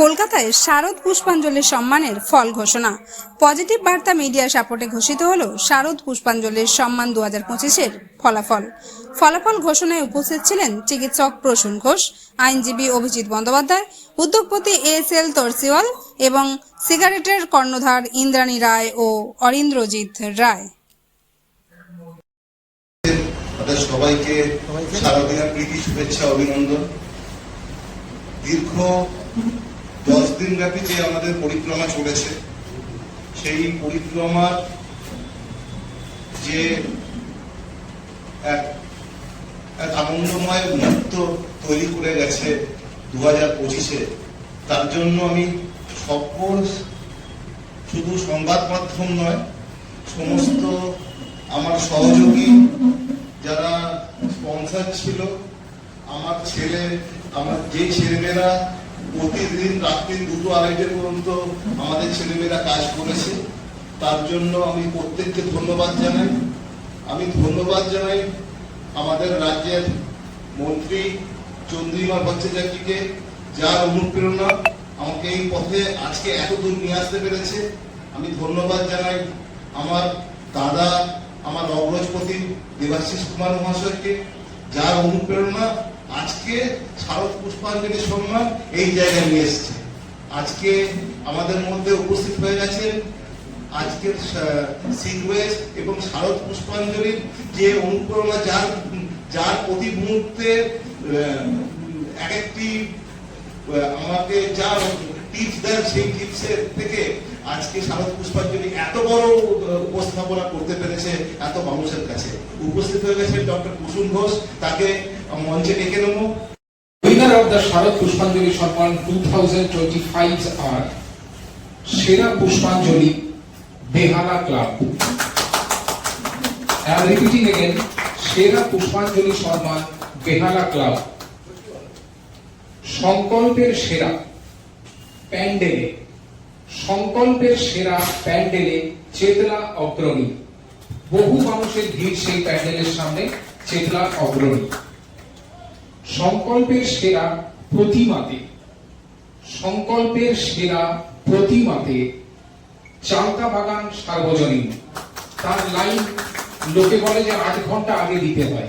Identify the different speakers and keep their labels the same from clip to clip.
Speaker 1: কলকাতায় শারদ পুষ্পাঞ্জলির সম্মানের ফল ঘোষণা। পজিটিভ বার্তা মিডিয়া সাপোর্টে ঘোষিত হল শারদ পুষ্পাঞ্জলির সম্মান দু হাজার পঁচিশের ফলাফল। ফলাফল ঘোষণায় উপস্থিত ছিলেন চিকিৎসক প্রসূন ঘোষ, আইনজীবী অভিজিৎ বন্দ্যোপাধ্যায়, উদ্যোগপতি এস এল তরসিওয়াল এবং সিগারেটের কর্ণধার ইন্দ্রাণী রায় ও অরিন্দ্রজিৎ রায়।
Speaker 2: সবাইকে প্রীতি শুভেচ্ছা, অভিনন্দন। দীর্ঘ দশ দিন ব্যাপী যে আমাদের পরিক্রমা চলেছে, সেই পরিক্রমার যে এক এক আনন্দময় মুহূর্ত তৈরি করে গেছে দু হাজার পঁচিশে, তার জন্য আমি সকল শুধু সংবাদ মাধ্যম নয়, সমস্ত আমার সহযোগী যারা স্পন্সর ছিল, আমার ছেলে আমার যে ছেলেমেয়েরা প্রতিদিন রাত্রি দুটো আড়াইটে পর্যন্ত আমাদের ছেলেমেয়েরা কাজ করেছে, তার জন্য আমি প্রত্যেককে ধন্যবাদ জানাই। আমি ধন্যবাদ জানাই আমাদের রাজ্যের মন্ত্রী চন্দ্রিমা ভট্টাচার্যকে, যার অনুপ্রেরণা আমাকে এই পথে আজকে এত দূর নিয়ে আসতে পেরেছে। আমি ধন্যবাদ জানাই আমার দাদা, আমার অগ্রজপতি দেবাশিস কুমার মহাশয়কে, যার অনুপ্রেরণা আজকে শারদ পুষ্পাঞ্জলি সম্মান এই জায়গায় নিয়ে এসছে। আজকে আমাদের মধ্যে উপস্থিত হয়ে গেছেন আজকের সিকুয়েন্স এবং শারদ পুষ্পাঞ্জলির যে অনুপ্রেরণা, যার যার প্রতি মুহূর্তে এক একটি আমাকে যা টিপস দেন সেই টিপসের থেকে আজকে শারদ পুষ্পাঞ্জলি এত বড় উপস্থাপনা করতে পেরেছে এত মানুষের কাছে। উপস্থিত হয়ে গেছেন ডক্টর কুসুম ঘোষ, তাকে মঞ্চে ডেকে নেব।
Speaker 3: Winner of the Sharad Pushpanjali সম্মান 2025 are সেরা পুষ্পাঞ্জলি, বেহালা ক্লাব। Repeating again, সেরা পুষ্পাঞ্জলি সম্মান বেহালা ক্লাব। সংকল্পের সেরা প্যান্ডেলে, সংকল্পের সেরা প্যান্ডেলে চেতলা অগ্রণী। বহু মানুষের ভিড় সেই প্যান্ডেলের সামনে চেতলা অগ্রণী। সংকল্পের সেরা প্রতিমাতে, সংকল্পের সেরা প্রতিমাতে চালতা বাগান সার্বজনীন। তার লাইন লোকে বলে যে আট ঘণ্টা আগে দিতে হয়।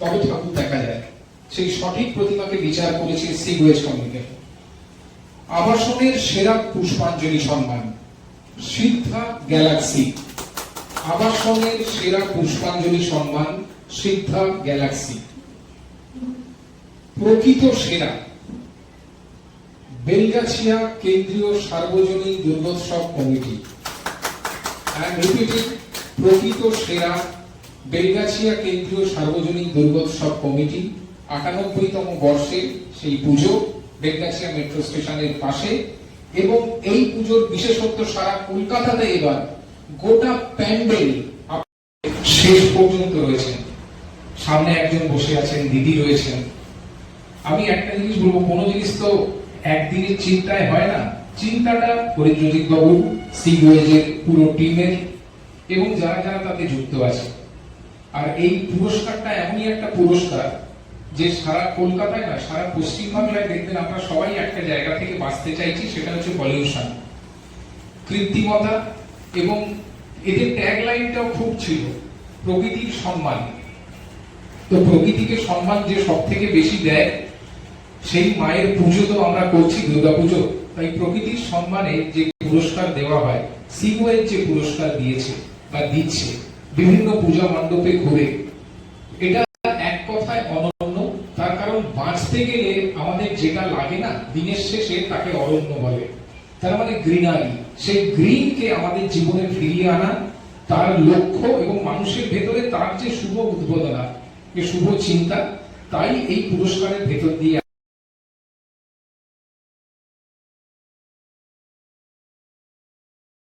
Speaker 3: তবে ঠাকুর দেখা যায়। সেই সঠিক প্রতিমাকে বিচার করেছে সিগুয়েজ কমিউনিকেট আবাসনের সেরা পুষ্পাঞ্জলি সম্মান, সিদ্ধা গ্যালাক্সি। আবাসনের সেরা পুষ্পাঞ্জলি সম্মান, সিদ্ধা গ্যালাক্সি। প্রকৃত সেরা। বেলগাছিয়া কেন্দ্রীয় সার্বজনীন দুর্গোৎসব কমিটি। প্রকৃত সেরা বেলগাছিয়া কেন্দ্রীয় সার্বজনীন দুর্গোৎসব কমিটি আটানব্বইতম বর্ষে সেই পুজো বেলগাছিয়া মেট্রো স্টেশনের পাশে এবং এই পুজোর বিশেষত্ব সারা কলকাতাতে এবার গোটা প্যান্ডেল শেষ পর্যন্ত রয়েছেন সামনে একজন বসে আছেন, দিদি রয়েছেন। আমি একটা জিনিস বলব, কোনো জিনিস তো একদিনের চিন্তায় হয় না। চিন্তাটা হরিদ্রজিৎ বাবু সিগুয়েজের পুরো টিমের এবং যারা যারা তাতে যুক্ত আছে। আর এই পুরস্কারটা এমনই একটা পুরস্কার যে সারা কলকাতায় না, সারা পশ্চিমবাংলায় দেখবেন আমরা সবাই একটা জায়গা থেকে বাঁচতে চাইছি, সেটা হচ্ছে পলিউশন কৃত্রিমতা এবং এদের ট্যাগ লাইনটাও খুব ছিল, প্রকৃতির সম্মান। তো প্রকৃতিকে সম্মান যে সব থেকে বেশি দেয় সেই মায়ের পুজো তো আমরা করছি দুর্গা পুজো তাই প্রকৃতির সম্মানে যে পুরস্কার দেওয়া হয় সিগুয়ের যে পুরস্কার দিয়েছে বা দিচ্ছে, বিভিন্ন পূজা মণ্ডপে ঘুরে, এটা এক কথায় অনন্য। তার কারণ বাঁচতে গেলে আমাদের যেটা লাগে না, দিনের শেষে তাকে অরণ্য বলে। তার মানে গ্রিনারি। সেই গ্রিনকে আমাদের জীবনে ফিরিয়ে আনা, তার লক্ষ্য এবং মানুষের ভেতরে তার যে শুভ উদ্বোধনা শুভ চিন্তা, তাই এই পুরস্কারের ভেতর দিয়ে